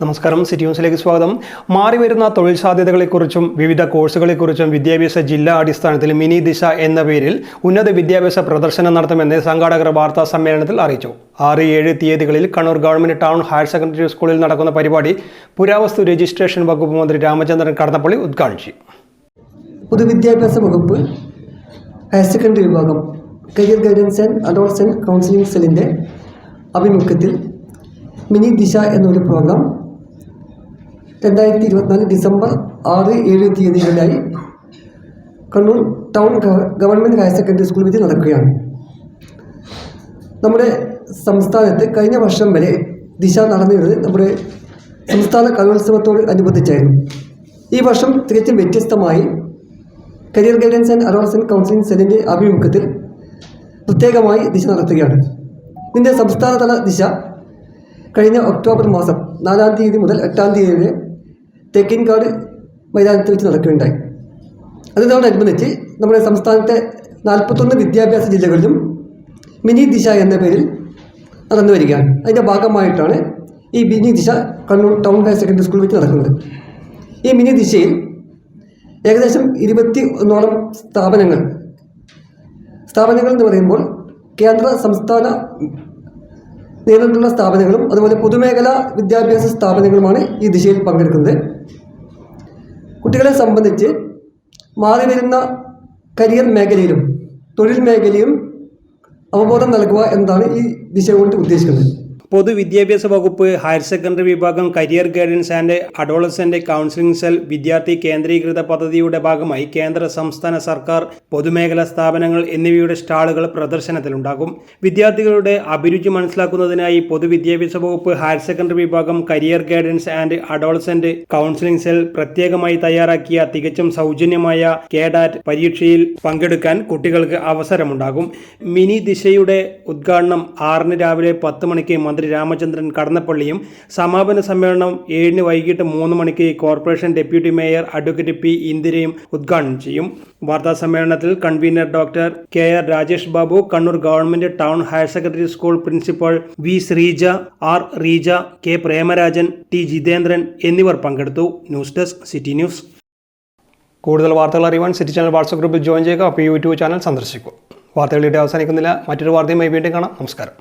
നമസ്കാരം. സിറ്റി ന്യൂസിലേക്ക് സ്വാഗതം. മാറിവരുന്ന തൊഴിൽ സാധ്യതകളെക്കുറിച്ചും വിവിധ കോഴ്സുകളെക്കുറിച്ചും വിദ്യാഭ്യാസ ജില്ലാ അടിസ്ഥാനത്തിൽ മിനി ദിശ എന്ന പേരിൽ ഉന്നത വിദ്യാഭ്യാസ പ്രദർശനം നടത്തുമെന്ന് സംഘാടകർ വാർത്താ സമ്മേളനത്തിൽ അറിയിച്ചു. ആറ് ഏഴ് തീയതികളിൽ Kannur government town higher secondary സ്കൂളിൽ നടക്കുന്ന പരിപാടി പുരാവസ്തു രജിസ്ട്രേഷൻ വകുപ്പ് മന്ത്രി രാമചന്ദ്രൻ കടന്നപ്പള്ളി ഉദ്ഘാടിച്ചു പൊതുവിദ്യാഭ്യാസ വകുപ്പ് ഹയർ സെക്കൻഡറി വിഭാഗം career guidance and adolescent counselling സെല്ലിന്റെ ആഭിമുഖ്യത്തിൽ മിനി ദിശ എന്നൊരു പ്രോഗ്രാം രണ്ടായിരത്തി ഇരുപത്തിനാല് ഡിസംബർ ആറ് ഏഴ് തീയതികളിലായി Kannur town gov- government higher secondary school വിധി നടക്കുകയാണ്. നമ്മുടെ സംസ്ഥാനത്ത് കഴിഞ്ഞ വർഷം വരെ ദിശ നടന്നിരുന്നത് നമ്മുടെ സംസ്ഥാന കലോത്സവത്തോട് അനുബന്ധിച്ചായിരുന്നു. ഈ വർഷം തികച്ചും വ്യത്യസ്തമായി career guidance and adolescent counselling സെല്ലിന്റെ ആഭിമുഖ്യത്തിൽ പ്രത്യേകമായി ദിശ നടത്തുകയാണ്. ഇതിന്റെ സംസ്ഥാനതല ദിശ കഴിഞ്ഞ ഒക്ടോബർ മാസം നാലാം തീയതി മുതൽ എട്ടാം തീയതി വരെ തേക്കിൻകാട് മൈതാനത്ത് വെച്ച് നടക്കുകയുണ്ടായി. അതിനോടനുബന്ധിച്ച് നമ്മുടെ സംസ്ഥാനത്തെ നാൽപ്പത്തൊന്ന് വിദ്യാഭ്യാസ ജില്ലകളിലും മിനി ദിശ എന്ന പേരിൽ നടന്നു വരികയാണ്. അതിന്റെ ഭാഗമായിട്ടാണ് ഈ mini Disha Kannur town higher secondary സ്കൂളിൽ വെച്ച് നടക്കുന്നത്. ഈ മിനി ദിശയിൽ ഏകദേശം ഇരുപത്തി ഒന്നോളം സ്ഥാപനങ്ങൾ സ്ഥാപനങ്ങൾ എന്ന് പറയുമ്പോൾ കേന്ദ്ര സംസ്ഥാന നേതൃത്വമുള്ള സ്ഥാപനങ്ങളും അതുപോലെ പൊതുമേഖലാ വിദ്യാഭ്യാസ സ്ഥാപനങ്ങളുമാണ് ഈ ദിശയിൽ പങ്കെടുക്കുന്നത്. കുട്ടികളെ സംബന്ധിച്ച് മാറി വരുന്ന കരിയർ മേഖലയിലും തൊഴിൽ മേഖലയും അവബോധം നൽകുക എന്നതാണ് ഈ ദിശ കൊണ്ട് ഉദ്ദേശിക്കുന്നത്. പൊതുവിദ്യാഭ്യാസ വകുപ്പ് ഹയർ സെക്കൻഡറി വിഭാഗം career guidance and adolescent counselling cell വിദ്യാർത്ഥി കേന്ദ്രീകൃത പദ്ധതിയുടെ ഭാഗമായി കേന്ദ്ര സംസ്ഥാന സർക്കാർ പൊതുമേഖലാ സ്ഥാപനങ്ങൾ എന്നിവയുടെ സ്റ്റാളുകൾ പ്രദർശനത്തിലുണ്ടാകും. വിദ്യാർത്ഥികളുടെ അഭിരുചി മനസ്സിലാക്കുന്നതിനായി പൊതുവിദ്യാഭ്യാസ വകുപ്പ് ഹയർ സെക്കൻഡറി വിഭാഗം career guidance and adolescent counselling cell പ്രത്യേകമായി തയ്യാറാക്കിയ തികച്ചും സൗജന്യമായ കേഡാറ്റ് പരീക്ഷയിൽ പങ്കെടുക്കാൻ കുട്ടികൾക്ക് അവസരമുണ്ടാകും. മിനി ദിശയുടെ ഉദ്ഘാടനം ആറിന് രാവിലെ പത്ത് മണിക്ക് മന്ത്രി രാമചന്ദ്രൻ കടന്നപ്പള്ളിയും സമാപന സമ്മേളനം ഏഴിന് വൈകിട്ട് മൂന്ന് മണിക്ക് corporation deputy mayor advocate P ഇന്ദിരയും ഉദ്ഘാടനം ചെയ്യും. വാർത്താ സമ്മേളനത്തിൽ convener doctor K R Rajesh Babu Kannur government town higher secondary school principal V Sreeja R Reeja K Premarajan T Jithendran എന്നിവർ പങ്കെടുത്തു. News desk city news. കൂടുതൽ വാർത്തകൾ അറിയുവാൻ സിറ്റി ചാനൽ വാട്സ്ആപ്പ് ഗ്രൂപ്പിൽ ജോയിൻ ചെയ്യുക അപ്പോൾ യൂട്യൂബ് ചാനൽ സന്ദർശിക്കും വാർത്തകളിലൂടെ അവസാനിക്കുന്നില്ല. മറ്റൊരു വാർത്തയുമായി വീണ്ടും കാണാം. നമസ്കാരം.